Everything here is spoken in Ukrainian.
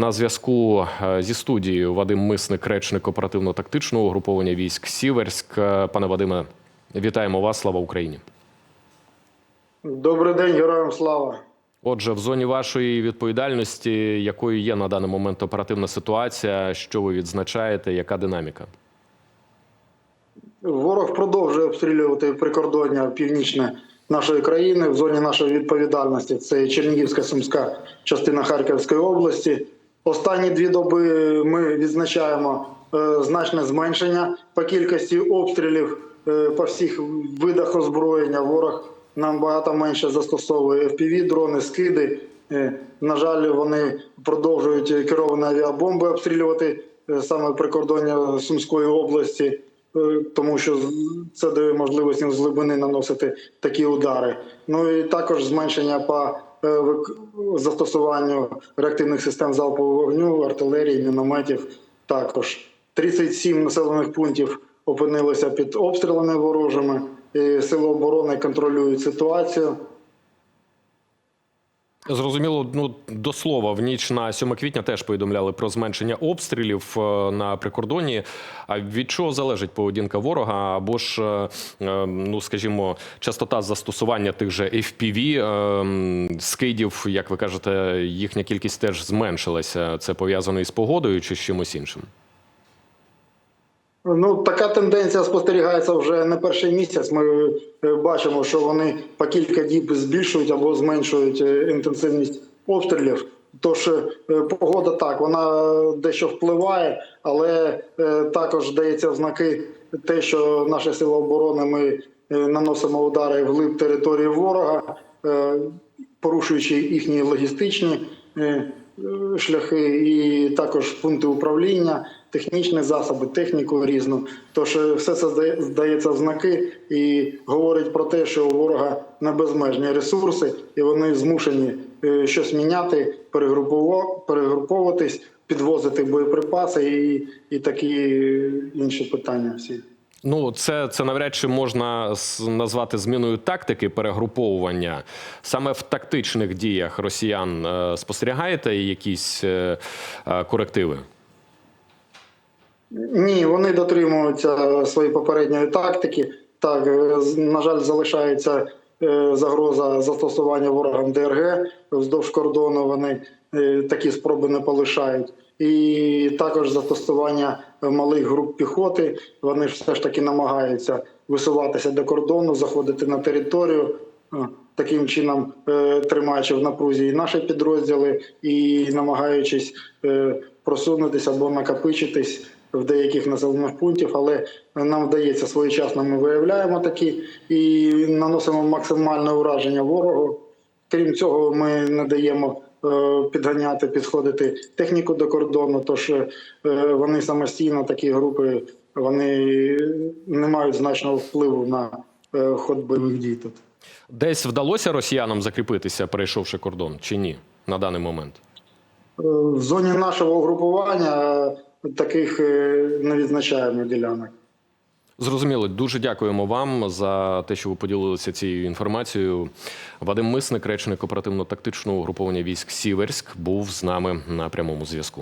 На зв'язку е, зі студією Вадим Мисник, речник оперативно-тактичного угруповання військ Сіверськ. Е, Пане Вадиме, вітаємо вас. Слава Україні. Добрий день, героям слава. Отже, в зоні вашої відповідальності, якою є на даний момент оперативна ситуація, що ви відзначаєте, яка динаміка? Ворог продовжує обстрілювати прикордоння північне нашої країни в зоні нашої відповідальності. Це Чернігівська Сумська частина Харківської області. Останні дві доби ми відзначаємо е, значне зменшення по кількості обстрілів е, по всіх видах озброєння. Ворог нам багато менше застосовує FPV, дрони, скиди. Е, На жаль, вони продовжують керовані авіабомби обстрілювати саме прикордоння Сумської області. Е, тому що це дає можливість їм з глибини наносити такі удари. Ну і також зменшення по е, застосуванню реактивних систем залпового вогню, артилерії, мінометів. Також 37 населених пунктів опинилися під обстрілами ворожими. І сили оборони контролюють ситуацію. Зрозуміло, ну до слова, в ніч на 7 квітня теж повідомляли про зменшення обстрілів е, на прикордонні. А від чого залежить поведінка ворога? Або ж, е, е, ну скажімо, частота застосування тих же FPV, скидів, як ви кажете, їхня кількість теж зменшилася. Це пов'язано із погодою чи з чимось іншим? Ну, така тенденція спостерігається вже не перший місяць. Ми е, бачимо, що вони по кілька діб збільшують або зменшують е, інтенсивність обстрілів. Тож е, погода так, вона дещо впливає, але також дається знаки те, що наші сили оборони ми наносимо удари в глиб території ворога, порушуючи їхні логістичні шляхи і також пункти управління, технічні засоби, техніку різну. Тож е, все це здає- здається в знаки і говорить про те, що у ворога не безмежні ресурси, і вони змушені е, щось міняти, перегруповуватись, підвозити боєприпаси і, і такі інші питання всі. Ну, це, це навряд чи можна назвати зміною тактики перегруповування. Саме в тактичних діях росіян е, спостерігаєте якісь е, е, корективи? Ні, вони дотримуються своєї попередньої тактики. Так, е, на жаль, залишається е, загроза застосування ворогам ДРГ вздовж кордону. Вони е, такі спроби не полишають. І також застосування малих груп піхоти. Вони ж все ж таки намагаються висуватися до кордону, заходити на територію. е, Таким чином, е, тримаючи в напрузі і наші підрозділи, і намагаючись е, просунутися або накопичитись в деяких населених пунктів, але нам вдається своєчасно. Ми виявляємо такі і наносимо максимальне ураження ворогу. Крім цього, ми не даємо е, підганяти, підходити техніку до кордону. Тож е, вони самостійно, такі групи, вони не мають значного впливу на е, ход бойових дій тут. Десь вдалося росіянам закріпитися, перейшовши кордон, чи ні на даний момент? В зоні нашого угрупування таких е, не відзначаємо ділянок. Зрозуміло, дуже дякуємо вам за те, що ви поділилися цією інформацією. Вадим Мисник, речник оперативно-тактичного угруповання військ Сіверськ, був з нами на прямому зв'язку.